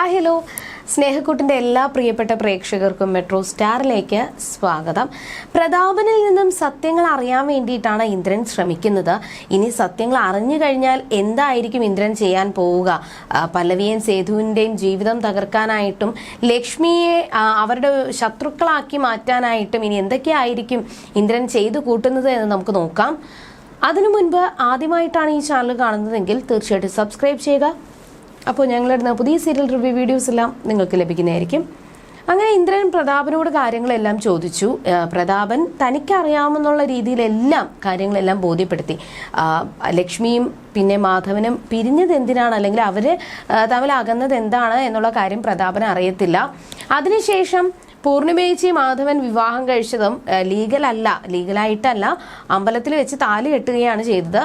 Hi hello. സ്നേഹക്കൂട്ടിന്റെ എല്ലാ പ്രിയപ്പെട്ട പ്രേക്ഷകർക്കും മെട്രോ സ്റ്റാറിലേക്ക് സ്വാഗതം. പ്രതാപനിൽ നിന്നും സത്യങ്ങൾ അറിയാൻ വേണ്ടിയിട്ടാണ് ഇന്ദ്രൻ ശ്രമിക്കുന്നത്. ഇനി സത്യങ്ങൾ അറിഞ്ഞു കഴിഞ്ഞാൽ എന്തായിരിക്കും ഇന്ദ്രൻ ചെയ്യാൻ പോവുക? ആ, പല്ലവിയും സേതുവിന്റെയും ജീവിതം തകർക്കാനായിട്ടും ലക്ഷ്മിയെ അവരുടെ ശത്രുക്കളാക്കി മാറ്റാനായിട്ടും ഇനി എന്തൊക്കെയായിരിക്കും ഇന്ദ്രൻ ചെയ്തു കൂട്ടുന്നത് എന്ന് നമുക്ക് നോക്കാം. അതിനു മുൻപ് ആദ്യമായിട്ടാണ് ഈ ചാനൽ കാണുന്നതെങ്കിൽ തീർച്ചയായിട്ടും സബ്സ്ക്രൈബ് ചെയ്യുക അപ്പോൾ ഞങ്ങളിടുന്ന പുതിയ സീരിയൽ റിവ്യൂ വീഡിയോസ് എല്ലാം നിങ്ങൾക്ക് ലഭിക്കുന്നതായിരിക്കും. അങ്ങനെ ഇന്ദ്രൻ പ്രതാപനോട് കാര്യങ്ങളെല്ലാം ചോദിച്ചു. പ്രതാപൻ തനിക്കറിയാമെന്നുള്ള രീതിയിലെല്ലാം കാര്യങ്ങളെല്ലാം ബോധ്യപ്പെടുത്തി. ലക്ഷ്മിയും പിന്നെ മാധവനും പിരിഞ്ഞത് എന്തിനാണ്? അല്ലെങ്കിൽ അവർ തമ്മിൽ അകന്നത് എന്താണ് എന്നുള്ള കാര്യം പ്രതാപൻ അറിയത്തില്ല. അതിനുശേഷം പൂർണിമേച്ചി മാധവൻ വിവാഹം കഴിച്ചതും ലീഗൽ അല്ല ലീഗലായിട്ടല്ല അമ്പലത്തിൽ വെച്ച് താലി കെട്ടുകയാണ് ചെയ്തത്.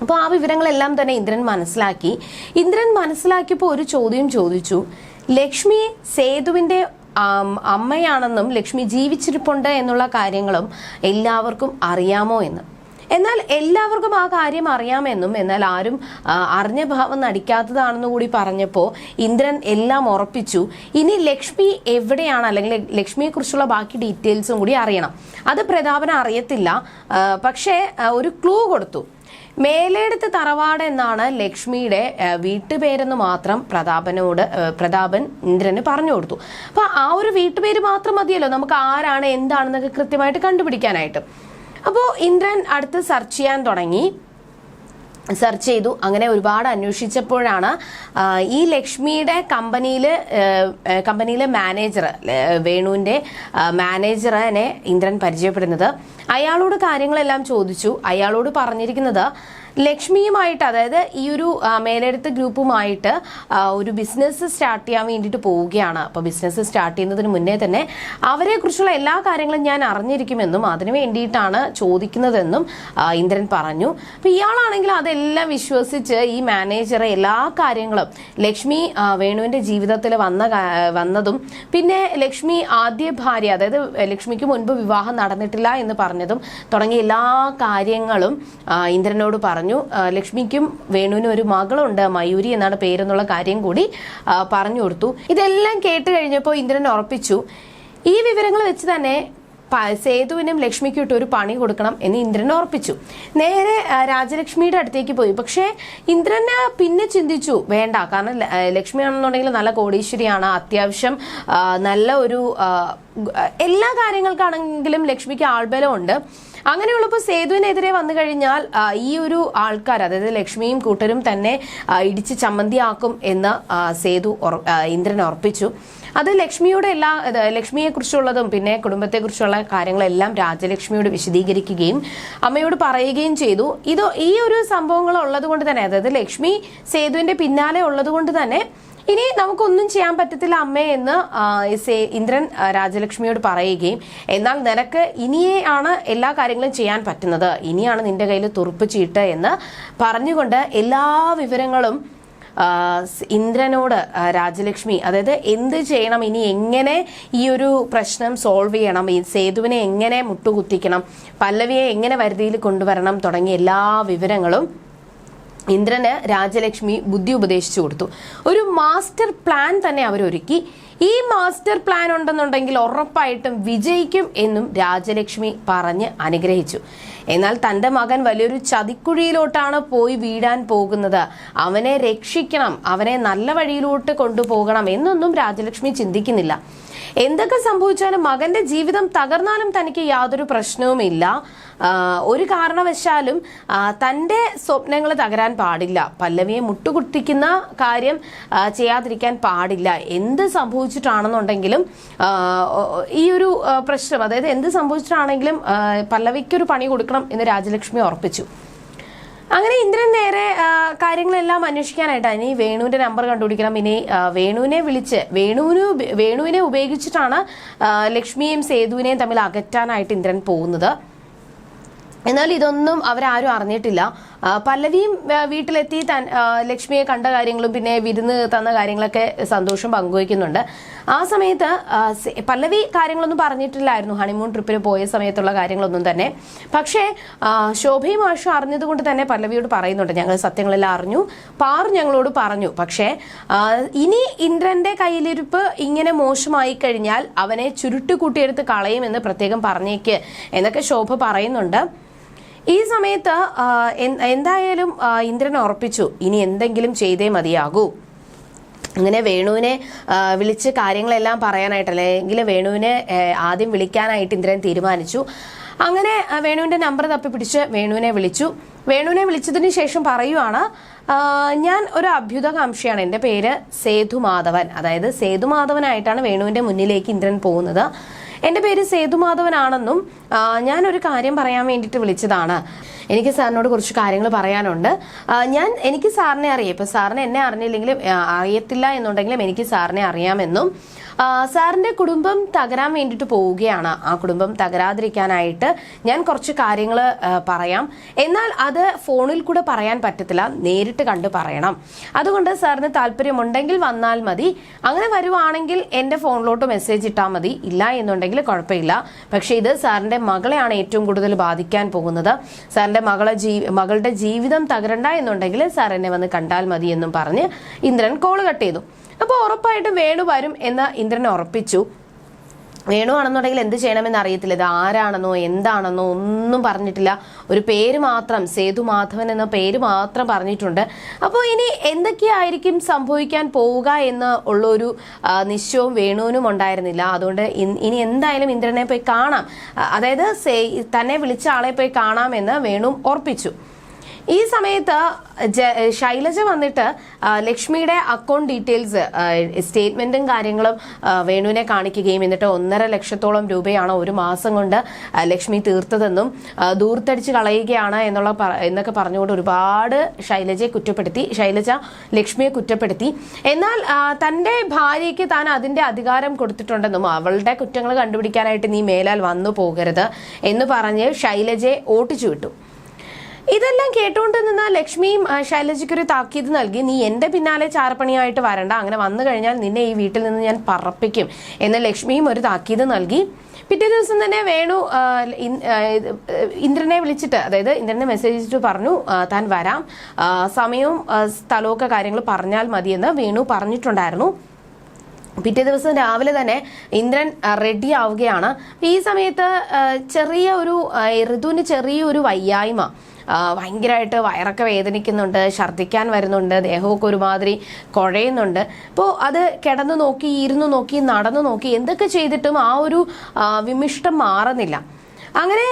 അപ്പോൾ ആ വിവരങ്ങളെല്ലാം തന്നെ ഇന്ദ്രൻ മനസ്സിലാക്കി. ഇന്ദ്രൻ മനസ്സിലാക്കിയപ്പോൾ ഒരു ചോദ്യം ചോദിച്ചു. ലക്ഷ്മി സേതുവിന്റെ അമ്മയാണെന്നും ലക്ഷ്മി ജീവിച്ചിരിപ്പുണ്ട് എന്നുള്ള കാര്യങ്ങളും എല്ലാവർക്കും അറിയാമോ എന്ന്. എന്നാൽ എല്ലാവർക്കും ആ കാര്യം അറിയാമെന്നും എന്നാൽ ആരും അറിഞ്ഞ ഭാവം നടിക്കാത്തതാണെന്ന് കൂടി പറഞ്ഞപ്പോൾ ഇന്ദ്രൻ എല്ലാം ഉറപ്പിച്ചു. ഇനി ലക്ഷ്മി എവിടെയാണ്? അല്ലെങ്കിൽ ലക്ഷ്മിയെക്കുറിച്ചുള്ള ബാക്കി ഡീറ്റെയിൽസും കൂടി അറിയണം. അത് പ്രതാപന അറിയത്തില്ല. പക്ഷേ ഒരു ക്ലൂ കൊടുത്തു. മേലേടത്ത് തറവാട് എന്നാണ് ലക്ഷ്മിയുടെ വീട്ടുപേരെന്ന് മാത്രം പ്രതാപനോട് പ്രതാപൻ ഇന്ദ്രന് പറഞ്ഞു കൊടുത്തു. അപ്പൊ ആ ഒരു വീട്ടുപേര് മാത്രം മതിയല്ലോ. നമുക്ക് ആരാണ് എന്താണെന്നൊക്കെ കൃത്യമായിട്ട് കണ്ടുപിടിക്കാനായിട്ട്. അപ്പോൾ ഇന്ദ്രൻ അടുത്ത് സെർച്ച് ചെയ്യാൻ തുടങ്ങി. സെർച്ച് ചെയ്തു. അങ്ങനെ ഒരുപാട് അന്വേഷിച്ചപ്പോഴാണ് ഈ ലക്ഷ്മിയുടെ കമ്പനിയിൽ കമ്പനിയിലെ മാനേജർ വേണുവിന്റെ മാനേജറിനെ ഇന്ദ്രൻ പരിചയപ്പെടുന്നത്. അയാളോട് കാര്യങ്ങളെല്ലാം ചോദിച്ചു. അയാളോട് പറഞ്ഞിരിക്കുന്നത് ലക്ഷ്മിയുമായിട്ട് അതായത് ഈ ഒരു മേലെടുത്ത ഗ്രൂപ്പുമായിട്ട് ഒരു ബിസിനസ് സ്റ്റാർട്ട് ചെയ്യാൻ വേണ്ടിയിട്ട് പോവുകയാണ്. അപ്പോൾ ബിസിനസ് സ്റ്റാർട്ട് ചെയ്യുന്നതിന് മുന്നേ തന്നെ അവരെ കുറിച്ചുള്ള എല്ലാ കാര്യങ്ങളും ഞാൻ അറിഞ്ഞിരിക്കുമെന്നും അതിനു വേണ്ടിയിട്ടാണ് ചോദിക്കുന്നതെന്നും ഇന്ദ്രൻ പറഞ്ഞു. അപ്പോൾ ഇയാളാണെങ്കിൽ അതെല്ലാം വിശ്വസിച്ച് ഈ മാനേജറെ എല്ലാ കാര്യങ്ങളും ലക്ഷ്മി വേണുവിന്റെ ജീവിതത്തിൽ വന്ന വന്നതും പിന്നെ ലക്ഷ്മി ആദ്യ ഭാര്യ അതായത് ലക്ഷ്മിക്ക് മുൻപ് വിവാഹം നടന്നിട്ടില്ല എന്ന് പറഞ്ഞതും തുടങ്ങിയ എല്ലാ കാര്യങ്ങളും ഇന്ദ്രനോട് പറഞ്ഞു. ആ, ലക്ഷ്മിക്കും വേണുവിനും ഒരു മകളുണ്ട് മയൂരി എന്നാണ് പേരെന്നുള്ള കാര്യം കൂടി പറഞ്ഞു കൊടുത്തു. ഇതെല്ലാം കേട്ട് കഴിഞ്ഞപ്പോൾ ഇന്ദ്രൻ ഉറപ്പിച്ചു ഈ വിവരങ്ങൾ വെച്ച് തന്നെ സേതുവിനും ലക്ഷ്മിക്കും ഇട്ട് ഒരു പണി കൊടുക്കണം എന്ന് ഇന്ദ്രൻ ഉറപ്പിച്ചു. നേരെ രാജലക്ഷ്മിയുടെ അടുത്തേക്ക് പോയി. പക്ഷേ ഇന്ദ്രന് പിന്നെ ചിന്തിച്ചു വേണ്ട കാരണം ലക്ഷ്മിയാണെന്നുണ്ടെങ്കിൽ നല്ല കോടീശ്വരിയാണ് അത്യാവശ്യം നല്ല ഒരു എല്ലാ കാര്യങ്ങൾക്കാണെങ്കിലും ലക്ഷ്മിക്ക് ആൾബലമുണ്ട്. അങ്ങനെയുള്ളപ്പോൾ സേതുവിനെതിരെ വന്നു കഴിഞ്ഞാൽ ഈ ഒരു ആൾക്കാർ അതായത് ലക്ഷ്മിയും കൂട്ടരും തന്നെ ഇടിച്ച് ചമ്മന്തിയാക്കും എന്ന് സേതു ഇന്ദ്രൻ ഉറപ്പിച്ചു. അത് ലക്ഷ്മിയുടെ എല്ലാ ലക്ഷ്മിയെ കുറിച്ചുള്ളതും പിന്നെ കുടുംബത്തെക്കുറിച്ചുള്ള കാര്യങ്ങളെല്ലാം രാജലക്ഷ്മിയോട് വിശദീകരിക്കുകയും അമ്മയോട് പറയുകയും ചെയ്തു. ഇത് ഈ ഒരു സംഭവങ്ങൾ ഉള്ളത് കൊണ്ട് തന്നെ അതായത് ലക്ഷ്മി സേതുവിന്റെ പിന്നാലെ ഉള്ളത് കൊണ്ട് തന്നെ ഇനി നമുക്കൊന്നും ചെയ്യാൻ പറ്റത്തില്ല അമ്മേ എന്ന് ഇന്ദ്രൻ രാജലക്ഷ്മിയോട് പറയുകയും എന്നാൽ നിനക്ക് ഇനിയേ ആണ് എല്ലാ കാര്യങ്ങളും ചെയ്യാൻ പറ്റുന്നത്. ഇനിയാണ് നിന്റെ കയ്യിൽ തുറുപ്പ് ചീട്ട് എന്ന് പറഞ്ഞുകൊണ്ട് എല്ലാ വിവരങ്ങളും ഇന്ദ്രനോട് രാജലക്ഷ്മി അതായത് എന്ത് ചെയ്യണം ഇനി എങ്ങനെ ഈ ഒരു പ്രശ്നം സോൾവ് ചെയ്യണം ഈ സേതുവിനെ എങ്ങനെ മുട്ടുകുത്തിക്കണം പല്ലവിയെ എങ്ങനെ വരുതിയിൽ കൊണ്ടുവരണം തുടങ്ങിയ എല്ലാ വിവരങ്ങളും ഇന്ദ്രന് രാജലക്ഷ്മി ബുദ്ധി ഉപദേശിച്ചു കൊടുത്തു. ഒരു മാസ്റ്റർ പ്ലാൻ തന്നെ അവരൊരുക്കി. ഈ മാസ്റ്റർ പ്ലാൻ ഉണ്ടെന്നുണ്ടെങ്കിൽ ഉറപ്പായിട്ടും വിജയിക്കും എന്നും രാജലക്ഷ്മി പറഞ്ഞ് അനുഗ്രഹിച്ചു. എന്നാൽ തന്റെ മകൻ വലിയൊരു ചതിക്കുഴിയിലോട്ടാണ് പോയി വീഴാൻ പോകുന്നത്. അവനെ രക്ഷിക്കണം അവനെ നല്ല വഴിയിലോട്ട് കൊണ്ടുപോകണം എന്നൊന്നും രാജലക്ഷ്മി ചിന്തിക്കുന്നില്ല. എന്തൊക്കെ സംഭവിച്ചാലും മകന്റെ ജീവിതം തകർന്നാലും തനിക്ക് യാതൊരു പ്രശ്നവുമില്ല ഒരു കാരണവശാലും തന്റെ സ്വപ്നങ്ങൾ തകരാൻ പാടില്ല. പല്ലവിയെ മുട്ടുകുട്ടിക്കുന്ന കാര്യം ചെയ്യാതിരിക്കാൻ പാടില്ല. എന്ത് സംഭവിച്ചിട്ടാണെന്നുണ്ടെങ്കിലും ഈ ഒരു പ്രശ്നം അതായത് എന്ത് സംഭവിച്ചിട്ടാണെങ്കിലും പല്ലവിക്കൊരു പണി കൊടുക്കണം എന്ന് രാജലക്ഷ്മി ഉറപ്പിച്ചു. അങ്ങനെ ഇന്ദ്രൻ നേരെ കാര്യങ്ങളെല്ലാം അന്വേഷിക്കാനായിട്ടാണ് ഇനി വേണുവിന്റെ നമ്പർ കണ്ടുപിടിക്കണം. ഇനി വേണുവിനെ വിളിച്ച് വേണുവിന് വേണുവിനെ ഉപയോഗിച്ചിട്ടാണ് ലക്ഷ്മിയെയും സേതുവിനെയും തമ്മിൽ അകറ്റാനായിട്ട് ഇന്ദ്രൻ പോകുന്നത്. എന്നാൽ ഇതൊന്നും അവരാരും അറിഞ്ഞിട്ടില്ല. പല്ലവിയും വീട്ടിലെത്തി തൻ ലക്ഷ്മിയെ കണ്ട കാര്യങ്ങളും പിന്നെ വിരുന്ന് തന്ന കാര്യങ്ങളൊക്കെ സന്തോഷം പങ്കുവയ്ക്കുന്നുണ്ട്. ആ സമയത്ത് പല്ലവി കാര്യങ്ങളൊന്നും പറഞ്ഞിട്ടില്ലായിരുന്നു ഹണിമൂൺ ട്രിപ്പിന് പോയ സമയത്തുള്ള കാര്യങ്ങളൊന്നും തന്നെ. പക്ഷേ ശോഭയും ആഷും അറിഞ്ഞതുകൊണ്ട് തന്നെ പല്ലവിയോട് പറയുന്നുണ്ട് ഞങ്ങൾ സത്യങ്ങളെല്ലാം അറിഞ്ഞു പാറു ഞങ്ങളോട് പറഞ്ഞു. പക്ഷേ ഇനി ഇന്ദ്രന്റെ കയ്യിലിരിപ്പ് ഇങ്ങനെ മോശമായി കഴിഞ്ഞാൽ അവനെ ചുരുട്ടുകൂട്ടിയെടുത്ത് കളയുമെന്ന് പ്രത്യേകം പറഞ്ഞേക്ക് എന്നൊക്കെ ശോഭ പറയുന്നുണ്ട്. ഈ സമയത്ത് എന്തായാലും ഇന്ദ്രൻ ഉറപ്പിച്ചു ഇനി എന്തെങ്കിലും ചെയ്തേ മതിയാകൂ. അങ്ങനെ വേണുവിനെ വിളിച്ച് കാര്യങ്ങളെല്ലാം പറയാനായിട്ട് അല്ലെങ്കിൽ വേണുവിനെ ആദ്യം വിളിക്കാനായിട്ട് ഇന്ദ്രൻ തീരുമാനിച്ചു. അങ്ങനെ വേണുവിന്റെ നമ്പർ തപ്പിപ്പിടിച്ച് വേണുവിനെ വിളിച്ചു. വേണുവിനെ വിളിച്ചതിന് ശേഷം പറയുവാണ് ഞാൻ ഒരു അഭ്യുതകാംക്ഷിയാണ് എന്റെ പേര് സേതുമാധവൻ. അതായത് സേതുമാധവനായിട്ടാണ് വേണുവിന്റെ മുന്നിലേക്ക് ഇന്ദ്രൻ പോകുന്നത്. എന്റെ പേര് സേതുമാധവനാണെന്നും ഞാനൊരു കാര്യം പറയാൻ വേണ്ടിയിട്ട് വിളിച്ചതാണ്. എനിക്ക് സാറിനോട് കുറച്ച് കാര്യങ്ങൾ പറയാനുണ്ട്. ഞാൻ എനിക്ക് സാറിനെ അറിയാം. ഇപ്പം സാറിനെ എന്നെ അറിഞ്ഞില്ലെങ്കിലും അറിയത്തില്ല എന്നുണ്ടെങ്കിലും എനിക്ക് സാറിനെ അറിയാമെന്നും. സാറിന്റെ കുടുംബം തകരാൻ വേണ്ടിയിട്ട് പോവുകയാണ്. ആ കുടുംബം തകരാതിരിക്കാനായിട്ട് ഞാൻ കുറച്ച് കാര്യങ്ങൾ പറയാം. എന്നാൽ അത് ഫോണിൽ കൂടെ പറയാൻ പറ്റത്തില്ല. നേരിട്ട് കണ്ട് പറയണം. അതുകൊണ്ട് സാറിന് താല്പര്യമുണ്ടെങ്കിൽ വന്നാൽ മതി. അങ്ങനെ വരുവാണെങ്കിൽ എന്റെ ഫോണിലോട്ട് മെസ്സേജ് ഇട്ടാൽ മതി. ഇല്ല എന്നുണ്ടെങ്കിൽ കുഴപ്പമില്ല. പക്ഷേ ഇത് സാറിന്റെ മകളെയാണ് ഏറ്റവും കൂടുതൽ ബാധിക്കാൻ പോകുന്നത്. സാറിന്റെ മകളെ ജീ മകളുടെ ജീവിതം തകരണ്ട എന്നുണ്ടെങ്കിൽ സാർ എന്നെ വന്ന് കണ്ടാൽ മതി എന്നും പറഞ്ഞ് ഇന്ദ്രൻ കോൾ കട്ട് ചെയ്തു. അപ്പോൾ ഉറപ്പായിട്ടും വേണു വരും എന്ന് ഇന്ദ്രൻ ഉറപ്പിച്ചു. വേണു ആണെന്നുണ്ടെങ്കിൽ എന്ത് ചെയ്യണമെന്ന് അറിയത്തില്ല. ഇത് ആരാണെന്നോ എന്താണെന്നോ ഒന്നും പറഞ്ഞിട്ടില്ല. ഒരു പേര് മാത്രം സേതു മാധവൻ എന്ന പേര് മാത്രം പറഞ്ഞിട്ടുണ്ട്. അപ്പോൾ ഇനി എന്തൊക്കെയായിരിക്കും സംഭവിക്കാൻ പോവുക എന്ന് ഉള്ളൊരു നിശ്ചയവും വേണുവിനും ഉണ്ടായിരുന്നില്ല. അതുകൊണ്ട് ഇനി എന്തായാലും ഇന്ദ്രനെ പോയി കാണാം. അതായത് തന്നെ വിളിച്ച ആളെ പോയി കാണാമെന്ന് വേണു ഉറപ്പിച്ചു. ഈ സമയത്ത് ശൈലജ വന്നിട്ട് ലക്ഷ്മിയുടെ അക്കൗണ്ട് ഡീറ്റെയിൽസ് സ്റ്റേറ്റ്മെന്റും കാര്യങ്ങളും വേണുവിനെ കാണിക്കുകയും എന്നിട്ട് ഒന്നര ലക്ഷത്തോളം രൂപയാണ് ഒരു മാസം കൊണ്ട് ലക്ഷ്മി തീർത്തതെന്നും ദൂർത്തടിച്ച് കളയുകയാണ് എന്നുള്ള എന്നൊക്കെ പറഞ്ഞുകൊണ്ട് ഒരുപാട് ശൈലജയെ കുറ്റപ്പെടുത്തി ശൈലജ ലക്ഷ്മിയെ കുറ്റപ്പെടുത്തി. എന്നാൽ തന്റെ ഭാര്യയ്ക്ക് താൻ അതിന്റെ അധികാരം കൊടുത്തിട്ടുണ്ടെന്നും അവളുടെ കുറ്റങ്ങൾ കണ്ടുപിടിക്കാനായിട്ട് നീ മേലാൽ വന്നു പോകരുത് എന്ന് പറഞ്ഞ് ശൈലജയെ ഓട്ടിച്ചു വിട്ടു. ഇതെല്ലാം കേട്ടുകൊണ്ട് നിന്ന ലക്ഷ്മിയും ശൈലജയ്ക്ക് ഒരു താക്കീത് നൽകി. നീ എന്റെ പിന്നാലെ ചാരപ്പണിയായിട്ട് വരണ്ട. അങ്ങനെ വന്നു കഴിഞ്ഞാൽ നിന്നെ ഈ വീട്ടിൽ നിന്ന് ഞാൻ പറപ്പിക്കും എന്ന് ലക്ഷ്മിയും ഒരു താക്കീത് നൽകി. പിറ്റേ ദിവസം തന്നെ വേണു ഇന്ദ്രനെ വിളിച്ചിട്ട് അതായത് ഇന്ദ്രനെ മെസ്സേജ് ചെയ്തിട്ട് പറഞ്ഞു താൻ വരാം. സമയവും സ്ഥലമൊക്കെ കാര്യങ്ങൾ പറഞ്ഞാൽ മതിയെന്ന് വേണു പറഞ്ഞിട്ടുണ്ടായിരുന്നു. പിറ്റേ ദിവസം രാവിലെ തന്നെ ഇന്ദ്രൻ റെഡി ആവുകയാണ്. ഈ സമയത്ത് ചെറിയ ഒരു ഋതുവിന് ചെറിയൊരു വയ്യായ്മ. ഭയങ്കരമായിട്ട് വയറൊക്കെ വേദനിക്കുന്നുണ്ട് ഛർദ്ദിക്കാൻ വരുന്നുണ്ട് ദേഹമൊക്കെ ഒരുമാതിരി കുഴയുന്നുണ്ട്. അപ്പോൾ അത് കിടന്നു നോക്കി ഇരുന്നു നോക്കി നടന്നു നോക്കി എന്തൊക്കെ ചെയ്തിട്ടും ആ ഒരു വിമിഷ്ടം മാറുന്നില്ല. അങ്ങനെ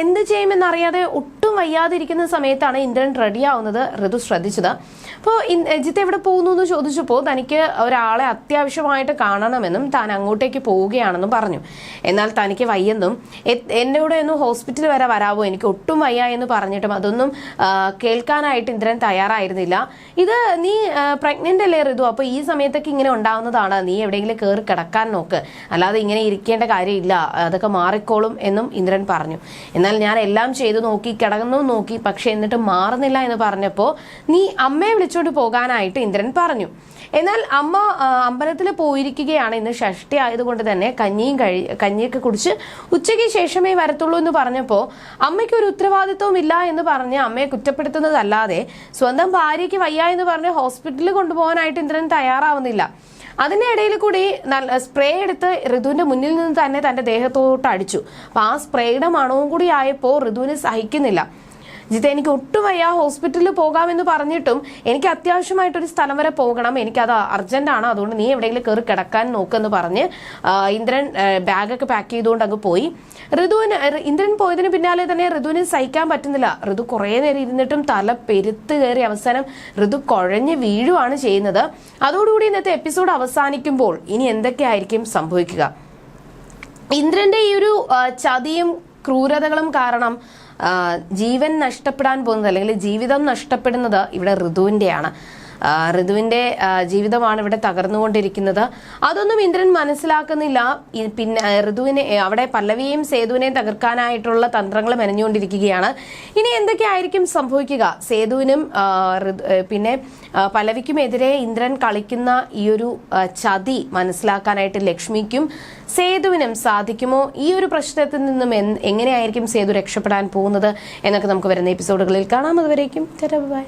എന്ത് ചെയ്യുമെന്നറിയാതെ ഒട്ടും വയ്യാതിരിക്കുന്ന സമയത്താണ് ഇന്ദ്രൻ റെഡിയാവുന്നത് ഋതു ശ്രദ്ധിച്ചത്. അപ്പോൾ ജിത്ത് എവിടെ പോകുന്നു എന്ന് ചോദിച്ചപ്പോൾ തനിക്ക് ഒരാളെ അത്യാവശ്യമായിട്ട് കാണണമെന്നും താൻ അങ്ങോട്ടേക്ക് പോവുകയാണെന്നും പറഞ്ഞു. എന്നാൽ തനിക്ക് വയ്യെന്നും എന്റെ കൂടെ ഹോസ്പിറ്റൽ വരെ വരാവോ? എനിക്ക് ഒട്ടും വയ്യ എന്ന് പറഞ്ഞിട്ടും അതൊന്നും കേൾക്കാനായിട്ട് ഇന്ദ്രൻ തയ്യാറായിരുന്നില്ല. ഇത് നീ പ്രഗ്നന്റ് അല്ലേ ഋതു അപ്പോൾ ഈ സമയത്തൊക്കെ ഇങ്ങനെ ഉണ്ടാവുന്നതാണ്. നീ എവിടെയെങ്കിലും കയറി കിടക്കാൻ നോക്ക്. അല്ലാതെ ഇങ്ങനെ ഇരിക്കേണ്ട കാര്യമില്ല. അതൊക്കെ മാറിക്കോളും എന്നും ഇന്ദ്രൻ പറഞ്ഞു. എന്നാൽ ഞാൻ എല്ലാം ചെയ്തു നോക്കി കിടന്നു നോക്കി പക്ഷെ എന്നിട്ട് മാറുന്നില്ല എന്ന് പറഞ്ഞപ്പോൾ നീ അമ്മയെ വിളിച്ചോണ്ട് പോകാനായിട്ട് ഇന്ദ്രൻ പറഞ്ഞു. എന്നാൽ അമ്മ അമ്പലത്തിൽ പോയിരിക്കുകയാണ്. ഇന്ന് ഷഷ്ടി ആയതുകൊണ്ട് തന്നെ കഞ്ഞിയും കഴി കഞ്ഞിയൊക്കെ കുടിച്ച് ഉച്ചയ്ക്ക് ശേഷമേ വരത്തുള്ളൂ എന്ന് പറഞ്ഞപ്പോൾ അമ്മയ്ക്ക് ഒരു ഉത്തരവാദിത്വം ഇല്ല എന്ന് പറഞ്ഞ് അമ്മയെ കുറ്റപ്പെടുത്തുന്നതല്ലാതെ സ്വന്തം ഭാര്യയ്ക്ക് വയ്യ എന്ന് പറഞ്ഞ് ഹോസ്പിറ്റലിൽ കൊണ്ടുപോകാനായിട്ട് ഇന്ദ്രൻ തയ്യാറാവുന്നില്ല. അതിന്റെ ഇടയിൽ കൂടി സ്പ്രേ എടുത്ത് ഋതുവിന്റെ മുന്നിൽ നിന്ന് തന്നെ തന്റെ ദേഹത്തോട്ട് അടിച്ചു. അപ്പൊ ആ സ്പ്രേയുടെ മണവും കൂടി ആയപ്പോൾ ഋതുവിന് സഹിക്കുന്നില്ല. ജിത എനിക്ക് ഒട്ടും വയ്യ ഹോസ്പിറ്റലിൽ പോകാമെന്ന് പറഞ്ഞിട്ടും എനിക്ക് അത്യാവശ്യമായിട്ടൊരു സ്ഥലം വരെ പോകണം. എനിക്കത് അർജന്റ് ആണ്. അതുകൊണ്ട് നീ എവിടെയെങ്കിലും കയറി കിടക്കാൻ നോക്കെന്ന് പറഞ്ഞ് ഇന്ദ്രൻ ബാഗൊക്കെ പാക്ക് ചെയ്തുകൊണ്ട് അങ്ങ് പോയി. ഋതുവിന് ഇന്ദ്രൻ പോയതിന് പിന്നാലെ തന്നെ ഋതുവിന് സഹിക്കാൻ പറ്റുന്നില്ല. ഋതു കുറേ നേരം ഇരുന്നിട്ടും തല പെരുത്ത് കയറി അവസാനം ഋതു കുഴഞ്ഞ് വീഴുവാണ് ചെയ്യുന്നത്. അതോടുകൂടി ഇന്നത്തെ എപ്പിസോഡ് അവസാനിക്കുമ്പോൾ ഇനി എന്തൊക്കെയായിരിക്കും സംഭവിക്കുക? ഇന്ദ്രന്റെ ഈ ഒരു ചതിയും ക്രൂരതകളും കാരണം ജീവൻ നഷ്ടപ്പെടാൻ പോകുന്നത് അല്ലെങ്കിൽ ജീവിതം നഷ്ടപ്പെടുന്നത് ഇവിടെ ഋതുവിന്റെയാണ് ആ, ഋതുവിന്റെ ജീവിതമാണ് ഇവിടെ തകർന്നുകൊണ്ടിരിക്കുന്നത്. അതൊന്നും ഇന്ദ്രൻ മനസ്സിലാക്കുന്നില്ല. പിന്നെ ഋതുവിനെ അവിടെ പല്ലവിയെയും സേതുവിനെയും തകർക്കാനായിട്ടുള്ള തന്ത്രങ്ങൾ മെനഞ്ഞുകൊണ്ടിരിക്കുകയാണ്. ഇനി എന്തൊക്കെയായിരിക്കും സംഭവിക്കുക? സേതുവിനും പിന്നെ പല്ലവിക്കുമെതിരെ ഇന്ദ്രൻ കളിക്കുന്ന ഈ ഒരു ചതി മനസ്സിലാക്കാനായിട്ട് ലക്ഷ്മിക്കും സേതുവിനും സാധിക്കുമോ? ഈ ഒരു പ്രശ്നത്തിൽ നിന്നും എങ്ങനെയായിരിക്കും സേതു രക്ഷപ്പെടാൻ പോകുന്നത് എന്നൊക്കെ നമുക്ക് വരുന്ന എപ്പിസോഡുകളിൽ കാണാം. അതുവരേക്കും ബൈ.